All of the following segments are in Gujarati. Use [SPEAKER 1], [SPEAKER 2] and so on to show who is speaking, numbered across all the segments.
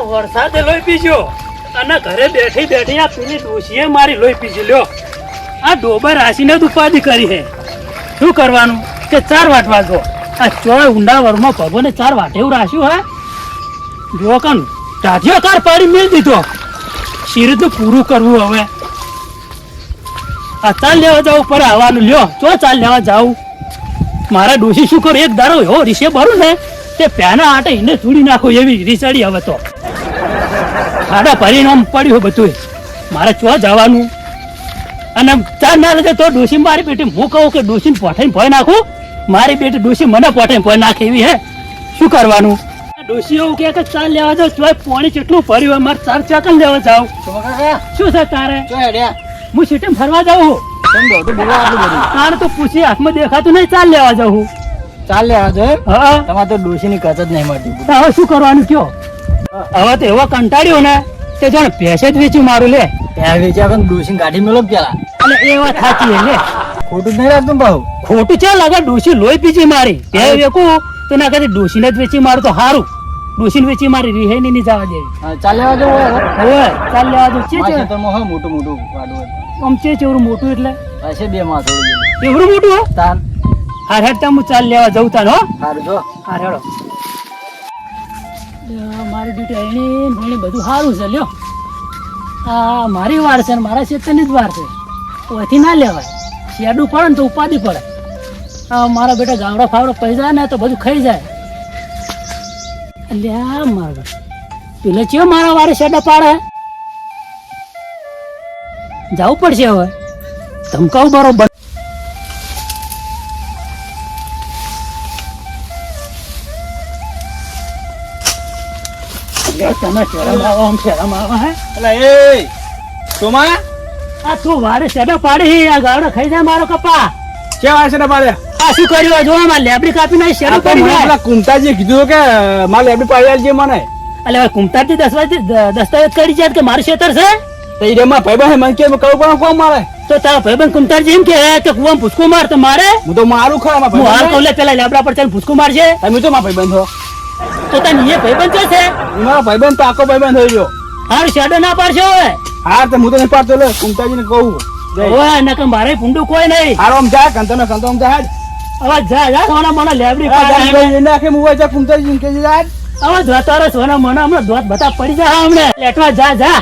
[SPEAKER 1] આ લોહી પીજો. અને ઘરે બેઠી બેઠી આ પેલી ડોશીએ મારી લોહી પીજી લ્યો. આ ડોબર રાશીને જ ઉપાધિ કરી હે શું કરવાનું? કે ચાર વાટવા જો આ ચોય ઊંડા વરમાં ભગવાને ચાર વાટે એવું રાખ્યું, હે? જો કન ટાઢિયો કાર પાડી મેળ દીધો. શિરતનું પૂરું કરવું હવે. આ ચાલ લેવા જવું પડે આવવાનું. લ્યો ચો ચાલ લેવા જાવું. મારા ડોશી શું કરું? એક દારો એવો રીસે ભરું ને તે પ્યાના આટે એને ચૂડી નાખો એવી રીસાડી હવે તો. ખાડા પરિણામ પડ્યું બધું મારે ચો જવાનું? અને ચાર ના લીધે તો ડોસી મારી બેટી હું કહું કે ડોશીને પોઠાઈને ભોય નાખું? મારી બેટી ડોસી મને પોઠાઈને ભોય નાખે એવી હે. શું કરવાનું? ડોસી એવું કે ચાલ લેવા જાવ ચોય પાણી કેટલું પડ્યું હોય મારે ચાર ચાકલ લેવા જાવ શું છે? તારે? હું સિટીમાં ફરવા જાઉં તારે તો પૂછી હાથમાં દેખાતું નહીં ચાલ લેવા જાઉં
[SPEAKER 2] ચાલ લેવા જાવ
[SPEAKER 1] હા
[SPEAKER 2] તમારે તો ડોશીની કચ જ નહીં મળતી.
[SPEAKER 1] હવે શું કરવાનું કયો? હવે તો એવો કંટાળ્યો ને તે જાણે ભેંસે જ વેચ્યું મારું લે.
[SPEAKER 2] ત્યાં વેચ્યા પણ ડોસી ગાડી મેળો પેલા.
[SPEAKER 1] અને એ વાત સાચી લે
[SPEAKER 2] ખોટું નહીં રાખતું ભાવ
[SPEAKER 1] ખોટું છે લાગે ડોસી લોહી પીજી મારી. તે વેકું તો ના કદી ડોસીને જ વેચી મારું તો સારું ડોસીને વેચી મારી રીહે નહીં જવા દે
[SPEAKER 2] ચાલ લેવા જો
[SPEAKER 1] હવે. ચાલ લેવા દો ચે ચે
[SPEAKER 2] ખેતરમાં હોય મોટું મોટું વાડું
[SPEAKER 1] આમ છે ચેવડું મોટું એટલે?
[SPEAKER 2] હશે બે માં થોડું.
[SPEAKER 1] એવું મોટું હો?
[SPEAKER 2] તાન.
[SPEAKER 1] હાર હેડ હું ચાલ લેવા જઉં તાન હો.
[SPEAKER 2] હાર જો.
[SPEAKER 1] હાર હેડો. મારી ડ્યુટી અહીં ભણી બધું સારું છે, લ્યો. આ મારી વાર છે મારા ચેતનની જ વાર છે. ઓથી ના લેવાય. શેડું પડે ને તો ઉપાધિ પડે. આ મારા બેટા ગાવડો ફાવડો પડી જાય ને તો બધું ખાઈ જાય. અલ્યા મારા પેલે ચેવો મારા વારે શેડા પાડે? જવું પડશે હવે. ધમકાવું બરોબર. લે, શરમ આવો આમ શરમ આવો હે?
[SPEAKER 2] એટલે એ સોમા?
[SPEAKER 1] આ તું વારે શેડા પાડી આ ગાવડો ખાઈ જાય મારો કપા.
[SPEAKER 2] કેવા છે ને પાડે
[SPEAKER 1] આ શું કર્યું? જો મારે લેબડી કાપી નાખી શેડા પડી જાય
[SPEAKER 2] કુંતાજી કીધું કે મારે લેબડી પાડી આલજે મને.
[SPEAKER 1] એટલે હવે દસ્તાવેજ દસ્તાવેજ કરી જાય કે મારું ખેતર છે?
[SPEAKER 2] તો ઈ રેમાં ભાઈ ભાઈ મને કે કહું પણ કોણ મારે?
[SPEAKER 1] તો તારા ભાઈબંધ કુમતારજી એમ કે કે ભૂસકો માર તો મારે.
[SPEAKER 2] હું તો મારું ખરા
[SPEAKER 1] હું હાલ કહું લે પેલા લેબડા પર ચાલ ભૂસકો મારશે
[SPEAKER 2] તમે તો મારા ભાઈબંધ છો
[SPEAKER 1] તો તને એ ભાઈબંધ છે છે?
[SPEAKER 2] મારો ભાઈબંધ તો આખો ભાઈબંધ થઈ ગયો.
[SPEAKER 1] હારું શેડો ના પાડશો હવે?
[SPEAKER 2] હા તો હું તો નહીં પાડતો લે કુંતાજીને કહું.
[SPEAKER 1] ઓય નકર મારે ભૂંડું કોઈ નહીં.
[SPEAKER 2] હારો આમ જા કંતો ને કંતો આમ જા.
[SPEAKER 1] હવે જા જા સોના મને લેબડી
[SPEAKER 2] હા, જા,
[SPEAKER 1] પાડે
[SPEAKER 2] જા, એને આખે મુવા જા કુંતાજીને કે જા.
[SPEAKER 1] હવે જોતો રે સોના મને હમણાં દોત બતા પડી જા હમણે. લેટવા જા જા.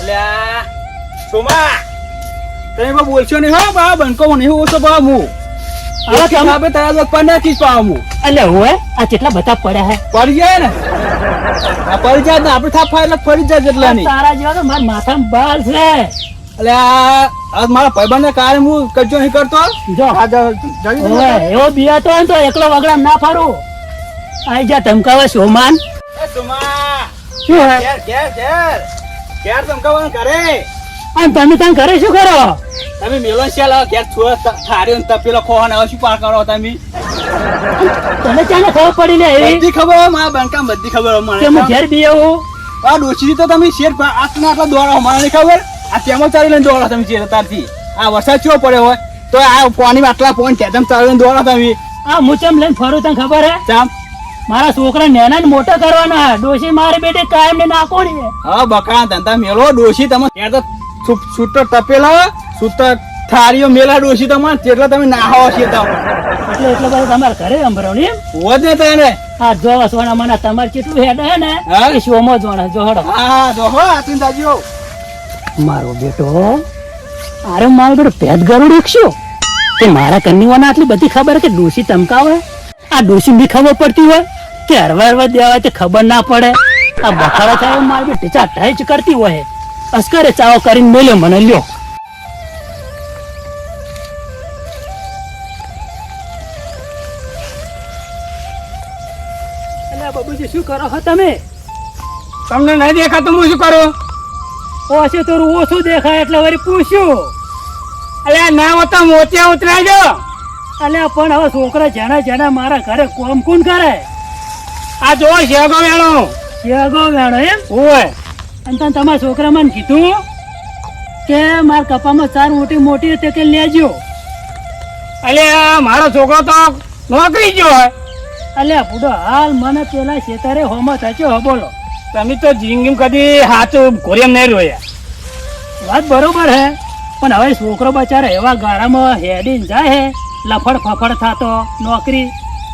[SPEAKER 2] અલ્યા, સોમા. તમે બોલશો નહીં હો બા બનકો નહીં ઓછો બા હું.
[SPEAKER 1] હવે
[SPEAKER 2] હવે
[SPEAKER 1] તમે
[SPEAKER 2] આપે તારા લોક પર નાખીશ પા
[SPEAKER 1] એટલે હોય આ કેટલા બતા પડ્યા હે?
[SPEAKER 2] પડી જાય ને. આ પડી જાય ને આપણે થાપ એટલે ફરી જાય જેટલા નહીં
[SPEAKER 1] તારા જેવા તો મારા માથામાં બાલ છે.
[SPEAKER 2] એટલે આ આ મારા ભાઈબંધને કાલે હું કજો નહીં કરતો.
[SPEAKER 1] જો.
[SPEAKER 2] જલ્દી
[SPEAKER 1] એવો બિયાતો હોય તો એકલો વગડા ના ફાડું. આઈ જા ધમકાવે સોમાન.
[SPEAKER 2] સોમા.
[SPEAKER 1] શું હે?
[SPEAKER 2] ઘેર ઘેર ઘેર. ઘેર ધમકાવાનું કરે
[SPEAKER 1] અને તમે ત્યાં ઘરે શું કરો?
[SPEAKER 2] તમે મેલો છે ઘેર છો થાર્યો ને તપેલો ખોવાને હવે શું પાર કરો તમે?
[SPEAKER 1] તને ત્યાં ખબર પડી ને એવી?
[SPEAKER 2] બધી ખબર મારા બંકા બધી ખબર હોય
[SPEAKER 1] કે હું ઘેર બી આવું?
[SPEAKER 2] આ ડોશી તો તમે શેર આટલા આટલા દોડો મને નહીં ખબર? આ તેમાં ચાલી લઈને દોડો તમે શેર તારથી આ વરસાદ ચો પડ્યો હોય? તો આ પાણી આટલા પોઈન્ટ છે તેમ ચાલી લઈને દોડો તમે.
[SPEAKER 1] આ મુચમ લઈને ફરું તને ખબર હે?
[SPEAKER 2] ચામ?
[SPEAKER 1] મારા છોકરા નેના ને મોટા કરવાના ડોશી મારી બેટી કાયમ ને નાખો ને
[SPEAKER 2] હા બકરા ધંધા મેળો ડોશી તમે ત્યાં તો છૂટો તપેલા છૂટો થારીઓ મેલા ડોસી તમાર જેટલા તમે નાહો છે
[SPEAKER 1] એટલે એટલે બધું તમારે ઘરે અંભરવણી એમ?
[SPEAKER 2] હોજ ને તને
[SPEAKER 1] હા જો સોના મને તમારે કેટલું હેડ હે ને? એ શોમો જોણે જો હડો.
[SPEAKER 2] હા હા જો હો આતીન દાજીઓ
[SPEAKER 1] મારો બેટો અરે મારો બેટો પેટ ગરુડ ઉકસ્યો તે મારા કન્નીઓને આટલી બધી ખબર કે ડોસી ચમકાવે આ ડોસી બી ખબર પડતી હોય? કે હરવા હરવા દેવાય તે ખબર ના પડે? આ બખાડા થાય મારી બેટી ચા ટાઈચ કરતી હોય. અસ્કરે ચાવો કરીને મેલ્યો મને લ્યો અલ્યા બાબુજી શું કરો છો તમે
[SPEAKER 2] તમને નહીં દેખાતું હું શું કરું
[SPEAKER 1] ઓછે થોડું ઓછું દેખાય એટલે વળી પૂછ્યું
[SPEAKER 2] અલ્યા ના હોતા મોતિયા ઉતરાજો
[SPEAKER 1] અલ્યા પણ હવે છોકરા જેના જેના મારા ઘરે કોમ કોણ કરે
[SPEAKER 2] આ જો શેગો વેણો
[SPEAKER 1] શેગો વેણો એમ
[SPEAKER 2] ઓય
[SPEAKER 1] અને તને તમારા છોકરા મને કીધું કે મારા કપામાં ચાર મોટી મોટી તે કે લેજો.
[SPEAKER 2] અલે મારો છોકરો તો નોકરી ગયો હોય.
[SPEAKER 1] અલે બુડો હાલ મને પેલા શેતારે હોમો થયો હો બોલો.
[SPEAKER 2] તમે તો જિંદગી કદી હાથું ઘોરિયમ નહીં રોયા
[SPEAKER 1] વાત બરોબર હે પણ હવે છોકરો બચારો એવા ગાળામાં હેડીને જાય હે લફડ ફફડ થતો નોકરી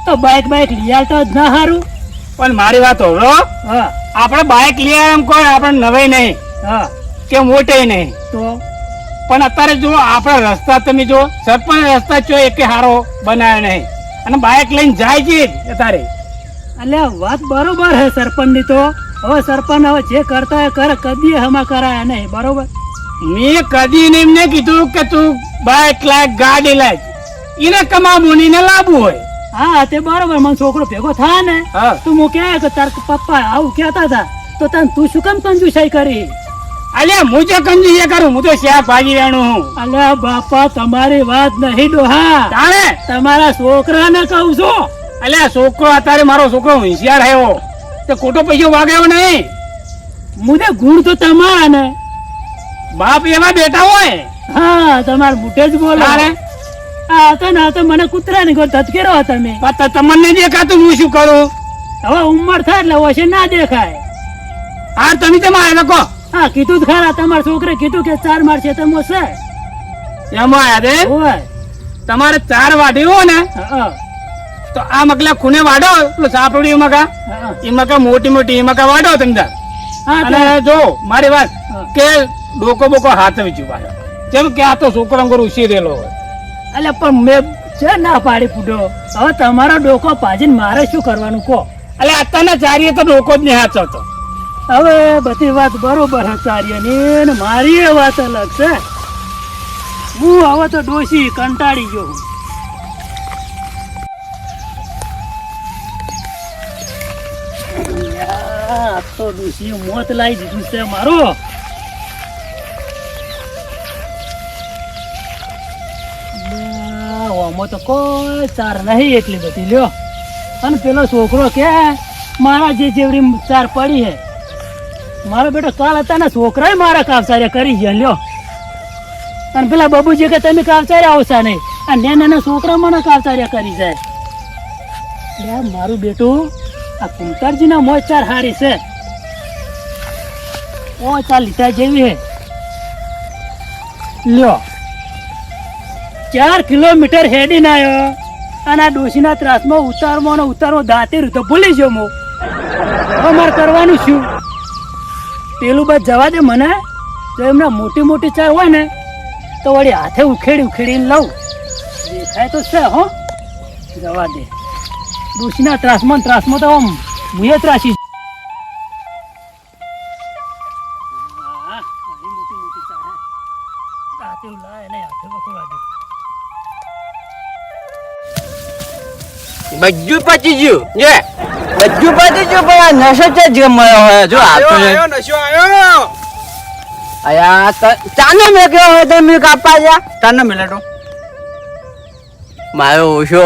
[SPEAKER 1] તો બાઈક બાઈક લઈ આવતો જ ના હારું.
[SPEAKER 2] પણ મારી વાત હોરો
[SPEAKER 1] હા.
[SPEAKER 2] આપણે બાઇક લઈએ એમ કોઈ આપણે નવાઈ નહીં.
[SPEAKER 1] હા.
[SPEAKER 2] કે મોટે નહીં.
[SPEAKER 1] તો?
[SPEAKER 2] પણ અત્યારે જો આપણા રસ્તા તમે જો સરપંચ રસ્તા જો એક હારો બનાવ્યો નહીં. અને બાઇક લઈને જાય છે જ અત્યારે.
[SPEAKER 1] એટલે વાત બરોબર હે સરપંચની તો. હવે સરપંચ હવે જે કરતા હોય કરે કદી હમા કરાય નહીં બરોબર?
[SPEAKER 2] મેં કદી ને એમને કીધું કે તું બાઇક લાય ગાડી લાય. એને કમા મુનીને લાવવું હોય.
[SPEAKER 1] હા તે બરોબર મને છોકરો ભેગો થાય ને. તું હું કે તાર પપ્પા આવું કેતા હતા. તો તને તું શું કેમ કંજુસાઈ કરી?
[SPEAKER 2] અલ્યા હું જે કંજૂસી કરું હું તો શ્યા ભાગી રહેણું હું.
[SPEAKER 1] અલે બાપા તમારી વાત નહીં ડોહા.
[SPEAKER 2] તારે
[SPEAKER 1] તમારા છોકરાને કહું છું.
[SPEAKER 2] અલ્યા છોકરો અત્યારે મારો છોકરો હોશિયાર આવ્યો. તે ખોટો પૈસો વાગ્યો નહીં.
[SPEAKER 1] મુદે ગુણ તો તમારા ને.
[SPEAKER 2] બાપ એવા બેટા હોય.
[SPEAKER 1] હા તમારે મુઠે જ બોલો. મને કૂતરા ને ગોળ ધતકેરો તમે.
[SPEAKER 2] તમને દેખાતું હું શું કરું?
[SPEAKER 1] હવે ઉંમર થાય એટલે ઓછે ના દેખાય.
[SPEAKER 2] હા તમે તેમાં આવ્યા
[SPEAKER 1] હા કીધું ખરા તમારા છોકરે કીધું કે ચાર માર છે છે.
[SPEAKER 2] એમાં આવ્યા તમારે ચાર વાઢી હોય ને તો આ મકલા ખૂને વાડો પેલું સાપડી મકા એ મકા મોટી મોટી મકા વાઢો તમે
[SPEAKER 1] હા
[SPEAKER 2] અને જો મારી વાત કે ડોકો બોકો હાથ વેચ્યું પાડો જેમ કે આ તો છોકરો અંગર ઉછીરેલો હોય.
[SPEAKER 1] અલ્યા પણ મેં છે ના પાડી ફૂટો. હવે તમારો ડોકો પાજીને મારે શું કરવાનું કહો.
[SPEAKER 2] એટલે અત્યારના ચારીએ તો ડોકો જ નહીં હાચવતો
[SPEAKER 1] હવે બધી વાત બરોબર હચાર્યની ને મારી એ વાત અલગ છે. હું હવે તો ડોસી કંટાળી ગયો હું. આ તો ડોશી મોત લાવી દીધું છે મારો. અલ્યા, તો કોઈ ચાર નહીં એટલી બધી લ્યો. અને પેલો છોકરો કે મારા જે જેવડી ચાર પડી હે મારો બેટો કાલ હતા ને છોકરાએ મારા કાવસાર્યા કરી ગયા લ્યો. અને પેલા બાબુજી કે તમે કાવસાર્યા આવશા નહીં. અને નાના નાના છોકરા મને કાવસાર્યા કરી જાય મારું બેટું આ કુંતરજીના મોજ ચાર હારી છે. ઓ ચાર લીધા જેવી હે લ્યો. ચાર કિલોમીટર હેડી આવ્યો અને આ ડોશીના ત્રાસમાં ઉતારવો ને ઉતારવો દાંતે રૂતો ભૂલી ગયો મો હવે મારે કરવાનું શું? પેલું બસ જવા દે મને. તો એમને મોટી મોટી ચા હોય ને, તો વળી હાથે ઉખેડી ઉખેડીને લઉં. દેખાય તો છે, હો. જવા દે. ડોશીના ત્રાસમાં ત્રાસમાં તો આમ મુએ ત્રાસી
[SPEAKER 3] બધું પચી ગયું જે બધું પચી ગયું પણ આ નશો છે જ મળ્યો હોય જો આવ્યો
[SPEAKER 2] નશો આવ્યો
[SPEAKER 3] અયા ચાનો મેં કયો હોય તો મેં કાપવા જા
[SPEAKER 2] તારના મિલેટો
[SPEAKER 3] મારો ઓછો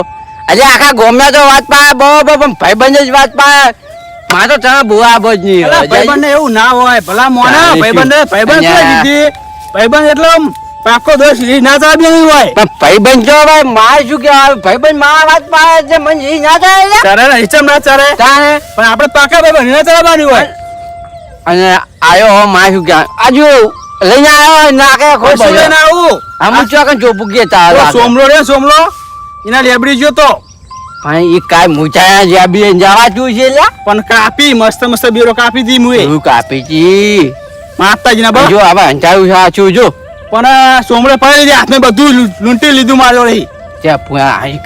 [SPEAKER 3] અરે આખા ગોમ્યા તો વાત પાય બહુ પણ ભાઈબંધ જ વાત પાય મા તો તમે બુઆ બોજ નહીં હોય.
[SPEAKER 2] ભાઈબંધ એવું ના હોય ભલા મોના ભાઈબંધ
[SPEAKER 3] ભાઈ
[SPEAKER 2] ભાઈબંધ ભાઈબંધ એટલે પાકો દોષ ના ચાબી નહીં હોય.
[SPEAKER 3] પણ ભાઈબંધ જો ભાઈ માર શું કે ભાઈબંધ મારા વાત પાડે છે મન ઈ ના થાય લે.
[SPEAKER 2] ચારે ને હિચમ ના ચારે
[SPEAKER 3] તાણે
[SPEAKER 2] પણ આપણે પાકા ભાઈબંધ ના ચાલવાની હોય.
[SPEAKER 3] અને આયો હો માર શું કે આજુ લઈને આવ્યો નાકે
[SPEAKER 2] ખોશ લઈને આવું.
[SPEAKER 3] અમુક જો ચોપું ગયા તા
[SPEAKER 2] તો સોમલો રે સોમલો. એના લેબડી જો તો.
[SPEAKER 3] પણ એ કાય મુચાયા જે બી જવા તું છે
[SPEAKER 2] પણ કાપી મસ્ત મસ્ત બીરો કાપી દી મુએ.
[SPEAKER 3] કાપી છી
[SPEAKER 2] માતાજી ના
[SPEAKER 3] જો હવે આ સાચું જો.
[SPEAKER 2] પણ સોમડે પડી લીધી. હાથમાં બધું લૂંટી લીધું મારો રહી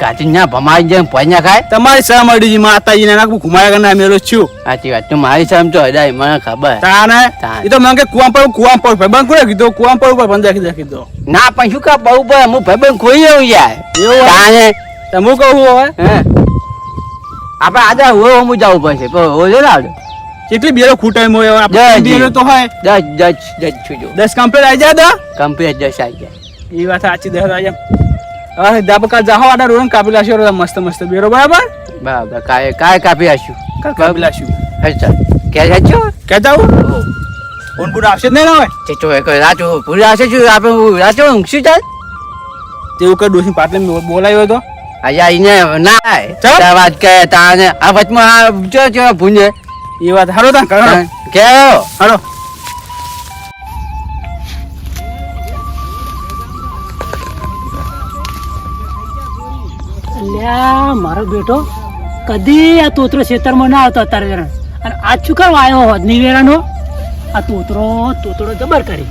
[SPEAKER 3] કાચી ના ભમાઈ જાય પૈયા ખાય?
[SPEAKER 2] તમારી સહ મળી જી માતાજી ને ઘુમાયા કરના મેલો છું.
[SPEAKER 3] સાચી વાત. તો મારી સમજો હદાય મને ખબર.
[SPEAKER 2] તાને. એ તો મને કે કુવામ પર કુવામ પર ભાઈબંધ કોને કીધું? કુવા પર ઉપર બંધ રાખી કીધું
[SPEAKER 3] ના પણ શું કા બહુ પડે હું ભાઈબંધ ખોઈ એવું યાર.
[SPEAKER 2] એવું
[SPEAKER 3] તાને
[SPEAKER 2] તો હું કહું હવે?
[SPEAKER 3] હે. આપણે આજે હું હું જવું પડશે. ઓજો લાવજો
[SPEAKER 2] કેટલી બેરો ખૂટાય મોય હવે આપણે. બેરો તો હોય.
[SPEAKER 3] દસ દસ દસ છુજો
[SPEAKER 2] દસ કમ્પ્લીટ આવી જાય તો
[SPEAKER 3] કમ્પ્લીટ દસ આવી જાય
[SPEAKER 2] એ વાત સાચી દસ આવી જાય હવે દાબકા જાહો આડા રોન કાપી લાશો મસ્ત મસ્ત બેરો બરાબર?
[SPEAKER 3] બરાબર કાય કાય કાપી આશું
[SPEAKER 2] કાપી લાશું
[SPEAKER 3] અચ્છા કે સાચો
[SPEAKER 2] કે હું? ફોન પૂરા આવશે નહીં આવે
[SPEAKER 3] તો એક રાચો પૂરી આવશે શું આપણે રાજો ઊંઘશું ચાલ.
[SPEAKER 2] તેવું કઈ ડોસી પાટલે બોલાયો હતો
[SPEAKER 3] અહીંયા ઈને ના વાત કે તાને આ વચમાં જો જો ભૂંજે.
[SPEAKER 2] એ વાત હારો તા કરો.
[SPEAKER 3] કે
[SPEAKER 2] હારો
[SPEAKER 1] અલ્યા મારો બેટો કદી આ તોતરો ખેતરમાં ના આવતો અત્યારે વેરણ. અને આજ શું કરવા આવ્યો હોતની વેરાનો આ તોતરો તોતરો જબર કરી.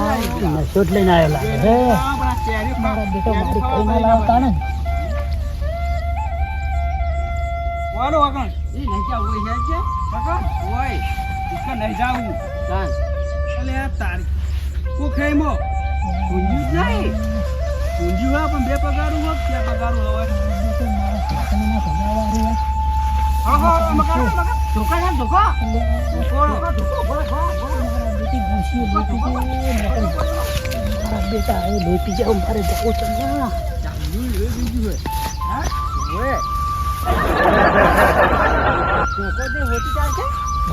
[SPEAKER 1] આ નશો જ લઈને આવેલા. હે. મારા બેટો મારી કઈ ના લાવતા ને
[SPEAKER 2] વાળો વાગણ એ નહીં જાવું હોય છે વાગણ હોય ઇસકા નહીં જાવું અલે આ તારી કુખેમો ઊંધિયું જ નહીં ઊંધિયું હોય પણ બે પગારું હોય કે પગારું હોય હા હા આમાં કાઢો, આમાં કાઢો. ધોકા છે, ધોકા. ધોકો, ધોકો, ધોકો, ભલે, ભલે, ભલે.
[SPEAKER 1] બેટા હવે લોપી જાવ મારે જવું છે ના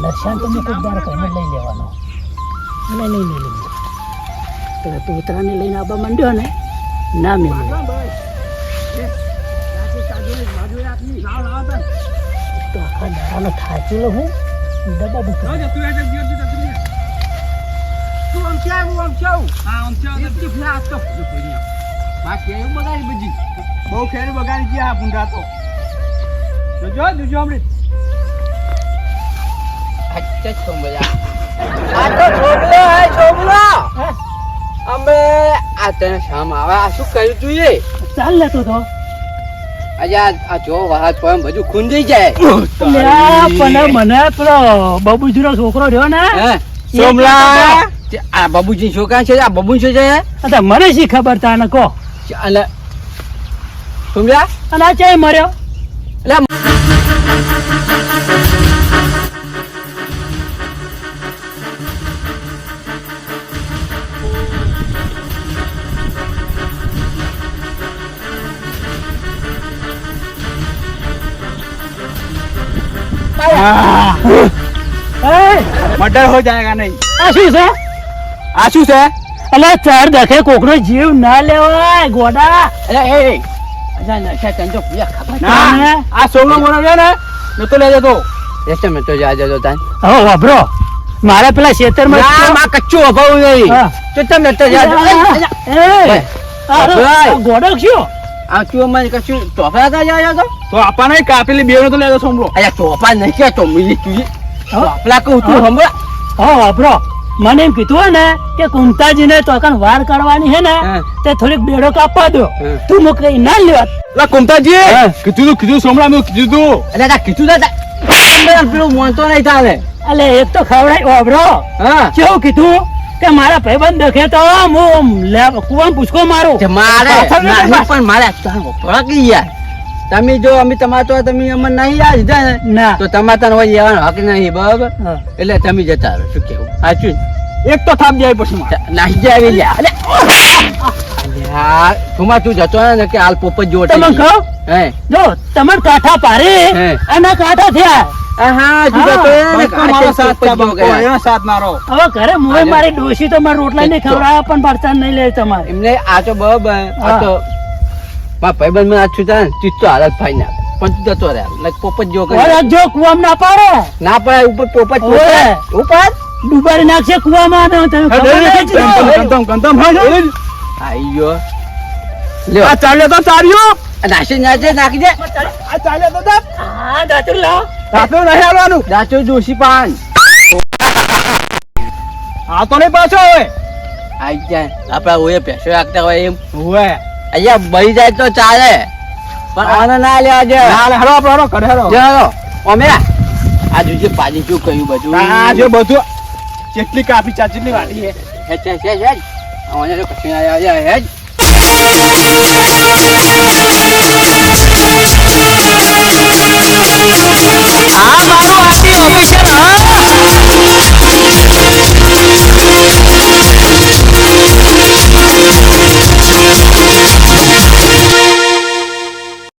[SPEAKER 1] લક્ષણ તો મેં ખૂબ દાર કહીને લઈ લેવાનો અને નહીં લઈ લઈ તો તોતરાને લઈને આવવા માંડ્યો ને ના મેં
[SPEAKER 2] લાવ, લાવ, તાર.
[SPEAKER 1] તો આખા દાડાનો થાચેલો હું ડબ્બા બુક
[SPEAKER 2] આવું, આમ ક્યાં આવું? હા, આમ ક્યાં આવું? એટલી ફેર હાથ તો ફૂટો પડી આમ. માં કેરી બગાડી બધી. બહુ કેરી બગાડી ગયા ભૂંડા તો. જોજો, જોજો અમૃત.
[SPEAKER 3] અચ્છા છોમલા આ તો હે અમે આ તને શામ આવે આ શું કર્યું તું એ
[SPEAKER 1] ચાલ લેતો તો
[SPEAKER 3] અજા આ આ જો વાહત પણ બધું ખૂંદી જાય
[SPEAKER 1] મને પણ મને પેલો બબુજીનો છોકરો રહ્યો ને
[SPEAKER 2] સોમલા.
[SPEAKER 3] તે આ બાબુજી છોકરા છે? આ બાબુ શું છે?
[SPEAKER 1] અચ્છા, મને શી ખબર તાને કહો.
[SPEAKER 3] એટલે સમજ્યા?
[SPEAKER 1] અને આ ચાય મર્યો?
[SPEAKER 3] એટલે
[SPEAKER 1] એ,
[SPEAKER 2] મર્ડર હો. જાયગા નહીં.
[SPEAKER 1] આ શું છે?
[SPEAKER 2] એટલે
[SPEAKER 1] અલે ચાર દખે કોકનો જીવ ના લેવાય ગોડા.
[SPEAKER 3] એટલે એ
[SPEAKER 2] આ સોનો મોનો છે ને નતો લઈ જતો.
[SPEAKER 3] રેસ્ટ મેં તો જા જતો તાન.
[SPEAKER 1] હો વાબરો મારા પેલા ખેતરમાં
[SPEAKER 3] ના માં કચ્ચું અભાવ નહીં. તો તમે તો જા
[SPEAKER 1] એ, ગોડો શું
[SPEAKER 3] આ તું મને કશું ટોપરા તા જા તો?
[SPEAKER 2] તો આપણને કાપેલી બેવનો તો લઈ જતો સોમલો
[SPEAKER 3] અલ્યા ટોપા નહીં કે તો મિલી તું. ટોપલા કહું તું હમણાં.
[SPEAKER 1] હો વાપરો. મને એમ કીધું હોય ને કે કુંતાજીને તો કણ વાર કાઢવાની હે ને તે થોડીક બેડો કાપવા દો. તું મોકલી ના લેવા
[SPEAKER 2] લા
[SPEAKER 3] કુંતાજી!
[SPEAKER 2] કીધું તું કીધું સોમલા મેં કીધું તું.
[SPEAKER 3] અરે તા કીધું તા તા. પેલું મોનતો નહીં તાલે
[SPEAKER 1] અલે એક તો ખવડાય ઓબરો
[SPEAKER 3] હા.
[SPEAKER 1] કેવું કીધું? કે મારા ભાઈબંધ દેખે તો હું લે પૂછકો મારું.
[SPEAKER 3] મારે. પણ મારે યાર. તમે જો અમે તમારે તો તમે અમને નહીં યાદ દીધા ના. તો તમારે તને હોય જવાનો હક નહીં બરાબર? એટલે તમે જતા રહો શું કેવું સાચું
[SPEAKER 2] એક તો થાપ જાય પછી
[SPEAKER 3] નાહી જાય આવી જાય અરે યાર તુમા તું જતો ને કે હાલ પોપટ જોડે
[SPEAKER 1] તમે કહો
[SPEAKER 3] હે?
[SPEAKER 1] જો તમાર કાંઠા પારે. અને કાંઠા થયા.
[SPEAKER 3] જેવો
[SPEAKER 1] ઘરે મારી ડોશી તો મારા રોટલા નહીં
[SPEAKER 3] એક
[SPEAKER 1] ખવડાવ્યા પણ ભરતા નહીં લે તમારે.
[SPEAKER 3] એમને આ તો બરાબર આ તો મારા ભાઈબંધ મને આ છૂટા ને તું હાલત ફાઈ ના પણ તું જતો રહે. like પોપટ
[SPEAKER 1] ઓલા જો કુવામાં ના પાડે.
[SPEAKER 3] ના પડે ઉપર પોપટ ઉપર?
[SPEAKER 1] ડુબાડી નાખશે કુવામાં તો તમે ખબર નથી. જ
[SPEAKER 2] ગંતમ,
[SPEAKER 1] ને.
[SPEAKER 2] ગંતમ, ગંતમ, હા, હા.
[SPEAKER 3] આયો લ્યો.
[SPEAKER 2] આ ચાલ્યો તો ચાર્યો
[SPEAKER 3] નાસી નાચે નાખી દે.
[SPEAKER 2] આ ચાલ્યો તો.
[SPEAKER 1] હા દાતું લાવ.
[SPEAKER 2] રાત્રે નહીં હાલવાનું.
[SPEAKER 3] દાચો જોશી પાન.
[SPEAKER 2] આ તો નહીં પાછો હવે
[SPEAKER 3] આઈ જાય. આપડા ઓએ પેસો રાખતા હોય એમ.
[SPEAKER 2] હોવે.
[SPEAKER 3] અહીંયા બળી જાય તો ચાલે. પણ આને ના લેવા
[SPEAKER 2] જે હાલ હરો આપણે હરો કર હરો.
[SPEAKER 3] જે હરો. અમે આ જોજે પાજી શું કહ્યું બધું.
[SPEAKER 2] આ જો બધું. કેટલી કાપી ચા વાડી વાટી
[SPEAKER 3] હે હે છે છે છે કશું ના આવે હે
[SPEAKER 2] હા મારું વાટી ઓફિશિયલ હા.